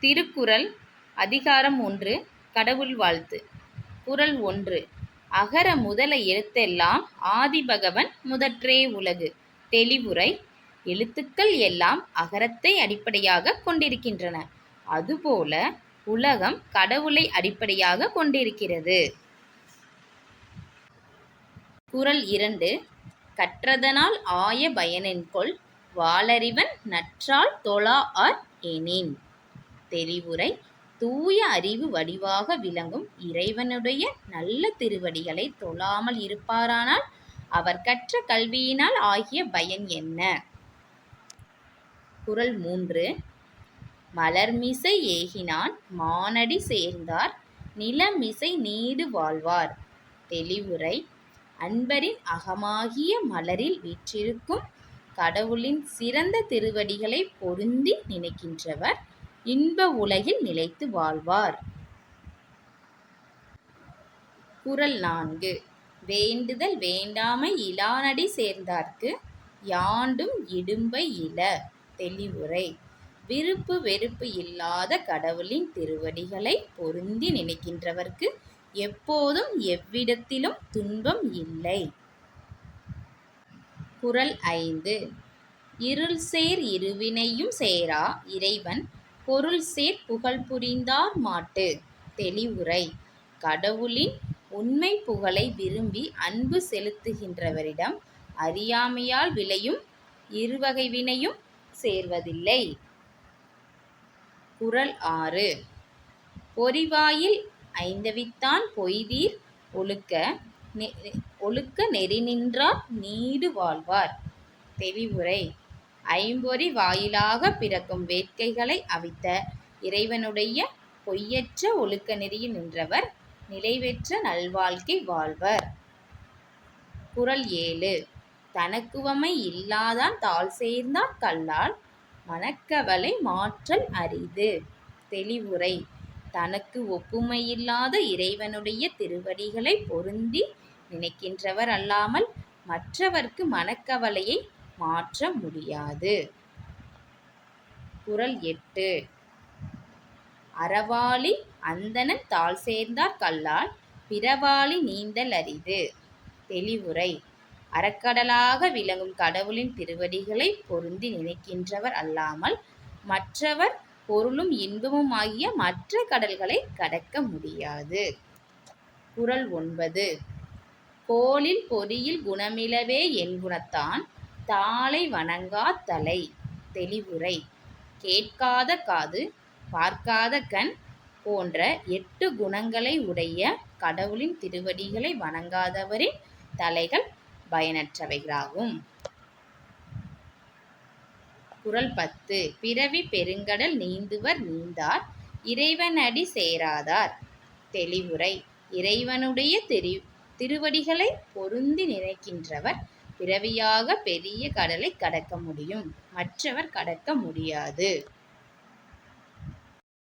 திருக்குறள் அதிகாரம் ஒன்று கடவுள் வாழ்த்து. குரல் ஒன்று அகர முதல எழுத்தெல்லாம் ஆதிபகவன் முதற்றே உலகு. தெளிவுரை எழுத்துக்கள் எல்லாம் அகரத்தை அடிப்படையாக கொண்டிருக்கின்றன. அதுபோல உலகம் கடவுளை அடிப்படையாக கொண்டிருக்கிறது. குறள் இரண்டு கற்றதனால் ஆய பயனென்கொள் வாளறிவன் நற்றால் தொழாஅர் எனின். தெளிவுரை தூய அறிவு வடிவாக விளங்கும் இறைவனுடைய நல்ல திருவடிகளை தொழாமல் இருப்பாரானால் அவர் கற்ற கல்வியினால் ஆகிய பயன் என்ன? குறள் மூன்று. மலர்மிசை ஏகினான் மானடி சேர்ந்தார் நிலமிசை நீடு வாழ்வார். தெளிவுரை அன்பரின் அகமாகிய மலரில் வீற்றிருக்கும் கடவுளின் சிறந்த திருவடிகளை பொருந்தி நினைக்கின்றவர் இன்ப உலகில் நிலைத்து வாழ்வார். குரல் நான்கு. வேண்டுதல் வேண்டாமை இலானடி சேர்ந்தார்க்கு யாண்டும் இடும்பை இல. தெளிவுரை. விருப்பு வெறுப்பு இல்லாத கடவுளின் திருவடிகளை பொருந்தி நினைக்கின்றவர்க்கு எப்போதும் எவ்விடத்திலும் துன்பம் இல்லை. குரல் ஐந்து. இருள் சேர் இருவினையும் சேரா இறைவன் பொருள் சேர் புகழ் புரிந்தார் மாட்டு. தெளிவுரை. கடவுளின் உண்மை புகழை விரும்பி அன்பு செலுத்துகின்றவரிடம் அறியாமையால் விளையும் இருவகை வினையும் சேர்வதில்லை. குரல் ஆறு. பொறிவாயில் ஐந்தவித்தான் பொய்தீர் ஒழுக்க ஒழுக்க நெறி நின்றார் நீடு வாழ்வார். தெளிவுரை. ஐம்பொறி வாயிலாக பிறக்கும் வேட்கைகளை அவித்த இறைவனுடைய பொய்யற்ற ஒழுக்க நெறியில் நின்றவர் நிலைவெற்ற நல்வாழ்க்கை வாழ்வர். குரல் ஏழு. தனக்குவமை இல்லாதான் தாழ் சேர்ந்தார் கல்லால் மனக்கவலை மாற்றல் அரிது. தெளிவுரை. தனக்கு ஒப்புமையில்லாத இறைவனுடைய திருவடிகளை பொருந்தி நினைக்கின்றவர் அல்லாமல் மற்றவர்க்கு மனக்கவலையை மாற்ற முடியாது. குரல் எட்டு. அறவாளி அந்தணன் தாள் சேர்ந்தார் கல்லால் பிறவாளி நீந்தல் அரிது. தெளிவுரை. அறக்கடலாக விளங்கும் கடவுளின் திருவடிகளை பொருந்தி நினைக்கின்றவர் அல்லாமல் மற்றவர் பொருளும் இன்பமும் ஆகிய மற்ற கடல்களை கடக்க முடியாது. குரல் ஒன்பது. கோளில் பொறியில் குணமிலவே என் குணத்தான் தாளை வணங்கா தலை. தெளிவுரை. கேட்காத காது பார்க்காத கண் போன்ற எட்டு குணங்களை உடைய கடவுளின் திருவடிகளை வணங்காதவரின் தலைகள் பயனற்றவைகளாகும். குரல் பத்து. பிறவி பெருங்கடல் நீந்துவர் நீந்தார் இறைவனடி சேராதார். தெளிவுரை. இறைவனுடைய தெரி திருவடிகளை பொருந்தி நினைக்கின்றவர் பிறவியாக பெரிய கடலை கடக்க முடியும். மற்றவர் கடக்க முடியாது.